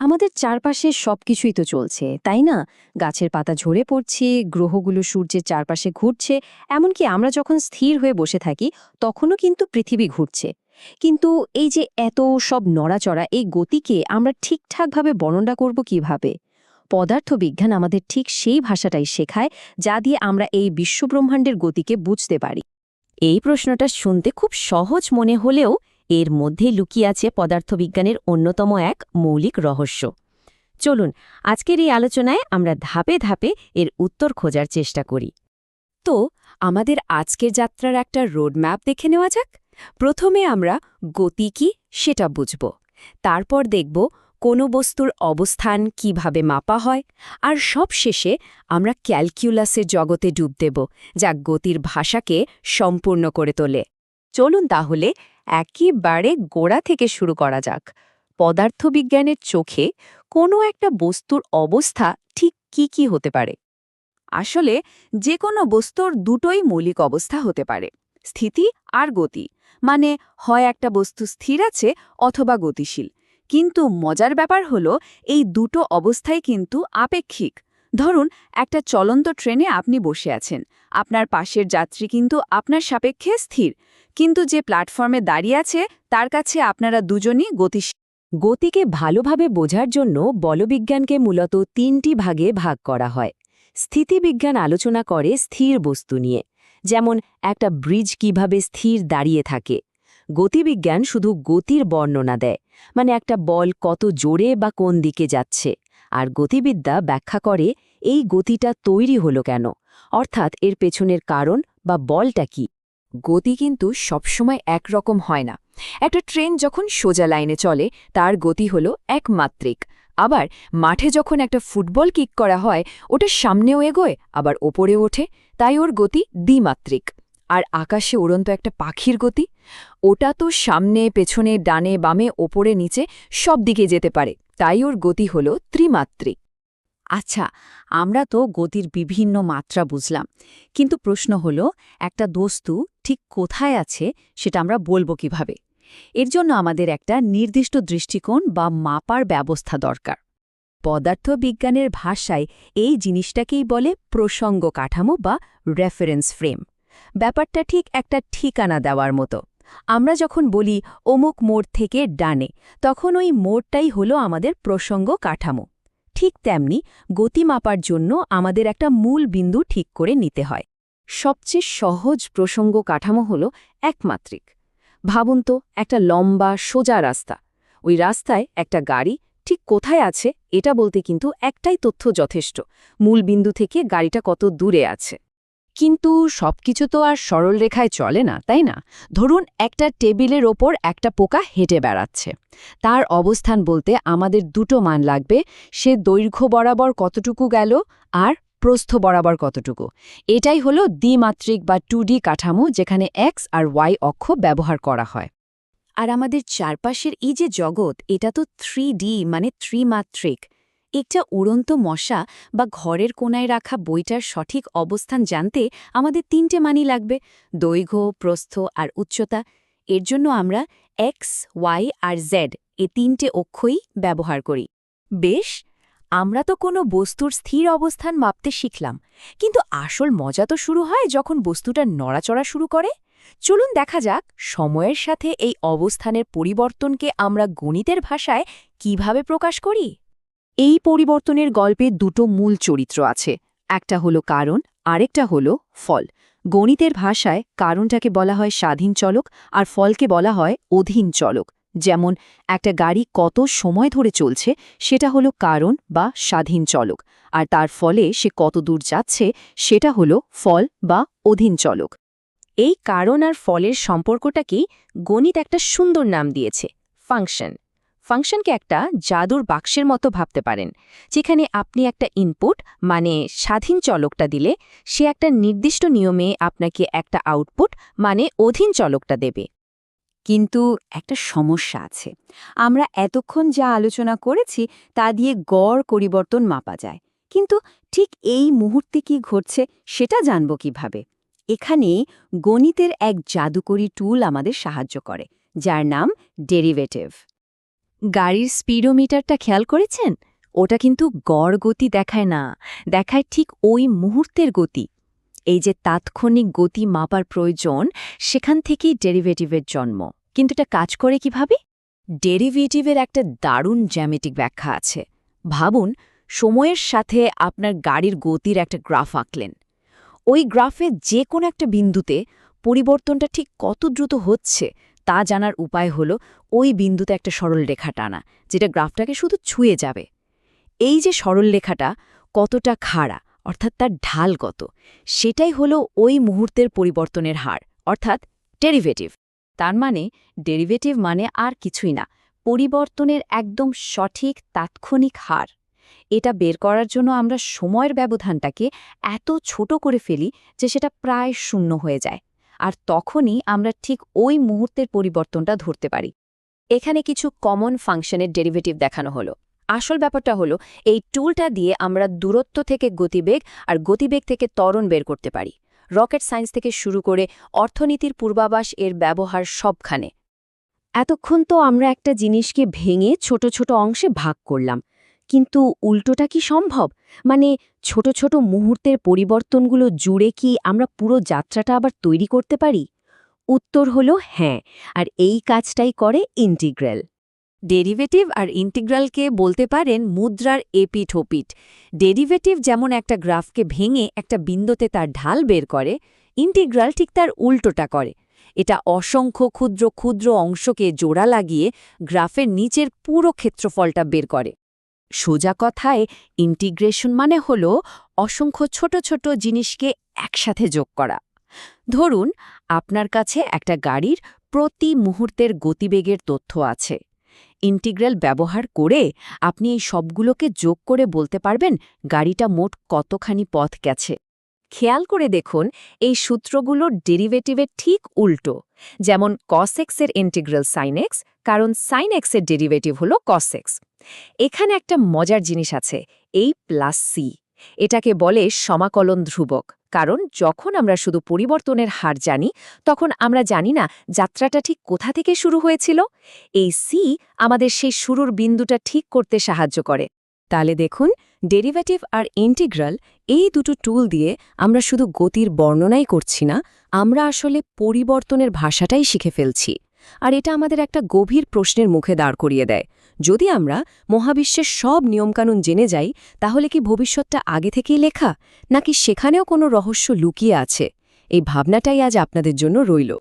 আমাদের চারপাশে সবকিছুই তো চলছে, তাই না? গাছের পাতা ঝরে পড়ছে, গ্রহগুলো সূর্যের চারপাশে ঘুরছে, এমনকি আমরা যখন স্থির হয়ে বসে থাকি, তখনও কিন্তু পৃথিবী ঘুরছে। কিন্তু এই যে এত সব নড়াচড়া, এই গতিকে আমরা ঠিকঠাকভাবে বর্ণনা করব কীভাবে? পদার্থবিজ্ঞান আমাদের ঠিক সেই ভাষাটাই শেখায়, যা দিয়ে আমরা এই বিশ্বব্রহ্মাণ্ডের গতিকে বুঝতে পারি। এই প্রশ্নটা শুনতে খুব সহজ মনে হলেও এর মধ্যে লুকিয়ে আছে পদার্থবিজ্ঞানের অন্যতম এক মৌলিক রহস্য। চলুন, আজকের এই আলোচনায় আমরা ধাপে ধাপে এর উত্তর খোঁজার চেষ্টা করি। তো, আমাদের আজকের যাত্রার একটা রোডম্যাপ দেখে নেওয়া যাক। প্রথমে আমরা গতি কি সেটা বুঝব। তারপর দেখব কোনো বস্তুর অবস্থান কীভাবে মাপা হয়। আর সব শেষে আমরা ক্যালকুলাসের জগতে ডুব দেব, যা গতির ভাষাকে সম্পূর্ণ করে তোলে। চলুন তাহলে একেবারে গোড়া থেকে শুরু করা যাক। পদার্থবিজ্ঞানের চোখে কোনো একটা বস্তুর অবস্থা ঠিক কি কি হতে পারে? আসলে যে কোনো বস্তুর দুটোই মৌলিক অবস্থা হতে পারে, স্থিতি আর গতি। মানে হয় একটা বস্তু স্থির আছে অথবা গতিশীল। কিন্তু মজার ব্যাপার হলো এই দুটো অবস্থাই কিন্তু আপেক্ষিক। ধরুন, একটা চলন্ত ট্রেনে আপনি বসে আছেন। আপনার পাশের যাত্রী কিন্তু আপনার সাপেক্ষে স্থির। কিন্তু যে প্ল্যাটফর্মে দাঁড়িয়ে আছে, তার কাছে আপনারা দুজনই গতিশীল গতিকে ভালোভাবে বোঝার জন্য বলবিজ্ঞানকে মূলত তিনটি ভাগে ভাগ করা হয়। স্থিতিবিজ্ঞান আলোচনা করে স্থির বস্তু নিয়ে, যেমন একটা ব্রিজ কীভাবে স্থির দাঁড়িয়ে থাকে। গতিবিজ্ঞান শুধু গতির বর্ণনা দেয় মানে একটা বল কত জোরে বা কোন দিকে যাচ্ছে, আর গতিবিদ্যা ব্যাখ্যা করে এই গতিটা তৈরি হলো কেন, অর্থাৎ এর পেছনের কারণ বা বলটা কি। গতি কিন্তু সবসময় একরকম হয় না। একটা ট্রেন যখন সোজা লাইনে চলে, তার গতি হলো একমাত্রিক। আবার মাঠে যখন একটা ফুটবল কিক করা হয়, ওটা সামনেও এগোয়, আবার ওপরে ওঠে, তাই ওর গতি দ্বিমাত্রিক। আর আকাশে উড়ন্ত একটা পাখির গতি, ওটা তো সামনে, পেছনে, ডানে, বামে, ওপরে, নিচে সব দিকে যেতে পারে, তাই ওর গতি হল ত্রিমাত্রিক। আচ্ছা আমরা তো গতির বিভিন্ন মাত্রা বুঝলাম। কিন্তু প্রশ্ন হল, একটা দস্তু ঠিক কোথায় আছে সেটা আমরা বলব কীভাবে? এর জন্য আমাদের একটা নির্দিষ্ট দৃষ্টিকোণ বা মাপার ব্যবস্থা দরকার। পদার্থবিজ্ঞানের ভাষায় এই জিনিসটাকেই বলে প্রসঙ্গ কাঠামো বা রেফারেন্স ফ্রেম ব্যাপারটা ঠিক একটা ঠিকানা দেওয়ার মতো। আমরা যখন বলি, অমুক মোড় থেকে ডানে, তখন ওই মোড়টাই হলো আমাদের প্রসঙ্গ কাঠামো। ঠিক তেমনি গতি মাপার জন্য আমাদের একটা মূল বিন্দু ঠিক করে নিতে হয়। সবচেয়ে সহজ প্রসঙ্গ কাঠামো হল একমাত্রিক। ভাবুন তো, একটা লম্বা, সোজা রাস্তা। ওই রাস্তায় একটা গাড়ি ঠিক কোথায় আছে এটা বলতে কিন্তু একটাই তথ্য যথেষ্ট। মূল বিন্দু থেকে গাড়িটা কত দূরে আছে। কিন্তু সবকিছু তো আর সরল রেখায় চলে না, তাই না? ধরুন একটা টেবিলের ওপর একটা পোকা হেঁটে বেড়াচ্ছে। তার অবস্থান বলতে আমাদের দুটো মান লাগবে, সে দৈর্ঘ্য বরাবর কতটুকু গেল আর প্রস্থ বরাবর কতটুকু। এটাই হলো দ্বিমাত্রিক বা টু কাঠামো যেখানে এক্স আর ওয়াই অক্ষ ব্যবহার করা হয়। আর আমাদের চারপাশের এই যে জগৎ, এটা তো থ্রি মানে ত্রিমাত্রিক। একটা উড়ন্ত মশা বা ঘরের কোনায় রাখা বইটার সঠিক অবস্থান জানতে আমাদের তিনটে মানি লাগবে, দৈর্ঘ্য, প্রস্থ আর উচ্চতা। এর জন্য আমরা এক্স, ওয়াই আর জেড এ তিনটে অক্ষই ব্যবহার করি। বেশ, আমরা তো কোনো বস্তুর স্থির অবস্থান মাপতে শিখলাম, কিন্তু আসল মজা তো শুরু হয় যখন বস্তুটা নড়াচড়া শুরু করে। চলুন দেখা যাক সময়ের সাথে এই অবস্থানের পরিবর্তনকে আমরা গণিতের ভাষায় কীভাবে প্রকাশ করি। এই পরিবর্তনের গল্পে দুটো মূল চরিত্র আছে। একটা হলো কারণ, আরেকটা হলো ফল। গণিতের ভাষায় কারণটাকে বলা হয় স্বাধীন চলক আর ফলকে বলা হয় অধীন চলক। যেমন, একটা গাড়ি কত সময় ধরে চলছে সেটা হলো কারণ বা স্বাধীন চলক, আর তার ফলে সে কত দূর যাচ্ছে সেটা হলো ফল বা অধীন চলক। এই কারণ আর ফলের সম্পর্কটাকেই গণিত একটা সুন্দর নাম দিয়েছে, ফাংশন। ফাংশনকে একটা জাদুর বাক্সের মতো ভাবতে পারেন, যেখানে আপনি একটা ইনপুট মানে স্বাধীন চলকটা দিলে, সে একটা নির্দিষ্ট নিয়মে আপনাকে একটা আউটপুট মানে অধীন চলকটা দেবে। কিন্তু একটা সমস্যা আছে। আমরা এতক্ষণ যা আলোচনা করেছি, তা দিয়ে গড় পরিবর্তন মাপা যায়। কিন্তু ঠিক এই মুহূর্তে কি ঘটছে, সেটা জানব কীভাবে? এখানে গণিতের এক জাদুকরী টুল আমাদের সাহায্য করে, যার নাম ডেরিভেটিভ গাড়ির স্পিডোমিটারটা খেয়াল করেছেন? ওটা কিন্তু গড় গতি দেখায় না, দেখায় ঠিক ওই মুহূর্তের গতি। এই যে তাৎক্ষণিক গতি মাপার প্রয়োজন, সেখান থেকেই ডেরিভেটিভের জন্ম। কিন্তু এটা কাজ করে কীভাবে? ডেরিভেটিভের একটা দারুণ জ্যামিতিক ব্যাখ্যা আছে। ভাবুন, সময়ের সাথে আপনার গাড়ির গতির একটা গ্রাফ আঁকলেন। ওই গ্রাফে যে কোনো একটা বিন্দুতে পরিবর্তনটা ঠিক কত দ্রুত হচ্ছে তা জানার উপায় হল ওই বিন্দুতে একটা সরল রেখা টানা, যেটা গ্রাফটাকে শুধু ছুঁয়ে যাবে। এই যে সরল রেখাটা কতটা খাড়া, অর্থাৎ তার ঢাল কত, সেটাই হলো ওই মুহূর্তের পরিবর্তনের হার, অর্থাৎ ডেরিভেটিভ। তার মানে ডেরিভেটিভ মানে আর কিছুই না, পরিবর্তনের একদম সঠিক তাৎক্ষণিক হার। এটা বের করার জন্য আমরা সময়ের ব্যবধানটাকে এত ছোট করে ফেলি যে সেটা প্রায় শূন্য হয়ে যায়। আর তখনই আমরা ঠিক ওই মুহূর্তের পরিবর্তনটা ধরতে পারি। এখানে কিছু কমন ফাংশনের ডেরিভেটিভ দেখানো হলো। আসল ব্যাপারটা হলো, এই টুলটা দিয়ে আমরা দূরত্ব থেকে গতিবেগ আর গতিবেগ থেকে ত্বরণ বের করতে পারি। রকেট সায়েন্স থেকে শুরু করে অর্থনীতির পূর্বাভাস এর ব্যবহার সবখানে। এতক্ষণ তো আমরা একটা জিনিসকে ভেঙে ছোট ছোট অংশে ভাগ করলাম। কিন্তু উল্টোটা কি সম্ভব? মানে ছোট ছোট মুহূর্তের পরিবর্তনগুলো জুড়ে কি আমরা পুরো যাত্রাটা আবার তৈরি করতে পারি? উত্তর হলো হ্যাঁ আর এই কাজটাই করে ইন্টিগ্রাল। ডেরিভেটিভ আর ইন্টিগ্রালকে বলতে পারেন মুদ্রার এপিঠ ওপিঠ। ডেরিভেটিভ যেমন একটা গ্রাফকে ভেঙে একটা বিন্দুতে তার ঢাল বের করে, ইন্টিগ্রাল ঠিক তার উল্টোটা করে। এটা অসংখ্য ক্ষুদ্র ক্ষুদ্র অংশকে জোড়া লাগিয়ে গ্রাফের নিচের পুরো ক্ষেত্রফলটা বের করে। সোজা কথায় ইন্টিগ্রেশন মানে হল অসংখ্য ছোট ছোট জিনিসকে একসাথে যোগ করা। ধরুন, আপনার কাছে একটা গাড়ির প্রতি মুহূর্তের গতিবেগের তথ্য আছে। ইন্টিগ্রাল ব্যবহার করে আপনি এই সবগুলোকে যোগ করে বলতে পারবেন গাড়িটা মোট কতখানি পথ গেছে। খেয়াল করে দেখুন, এই সূত্রগুলোর ডেরিভেটিভের ঠিক উল্টো, যেমন কসেক্সের ইন্টিগ্রাল সাইনেক্স কারণ সাইনেক্সের ডেরিভেটিভ হল কসেক্স এখানে একটা মজার জিনিস আছে, এই প্লাস সি। এটাকে বলে সমাকলন ধ্রুবক। কারণ যখন আমরা শুধু পরিবর্তনের হার জানি, তখন আমরা জানি না যাত্রাটা ঠিক কোথা থেকে শুরু হয়েছিল। এই সি আমাদের সেই শুরুর বিন্দুটা ঠিক করতে সাহায্য করে। তাহলে দেখুন, ডেরিভেটিভ আর ইন্টিগ্রাল এই দুটো টুল দিয়ে আমরা শুধু গতির বর্ণনাই করছি না, আমরা আসলে পরিবর্তনের ভাষাটাই শিখে ফেলছি। আর এটা আমাদের একটা গভীর প্রশ্নের মুখে দাঁড় করিয়ে দেয়। যদি আমরা মহাবিশ্বের সব নিয়মকানুন জেনে যাই, তাহলে কি ভবিষ্যৎটা আগে থেকেই লেখা? নাকি সেখানেও কোনো রহস্য লুকিয়ে আছে? এই ভাবনাটাই আজ আপনাদের জন্য রইল।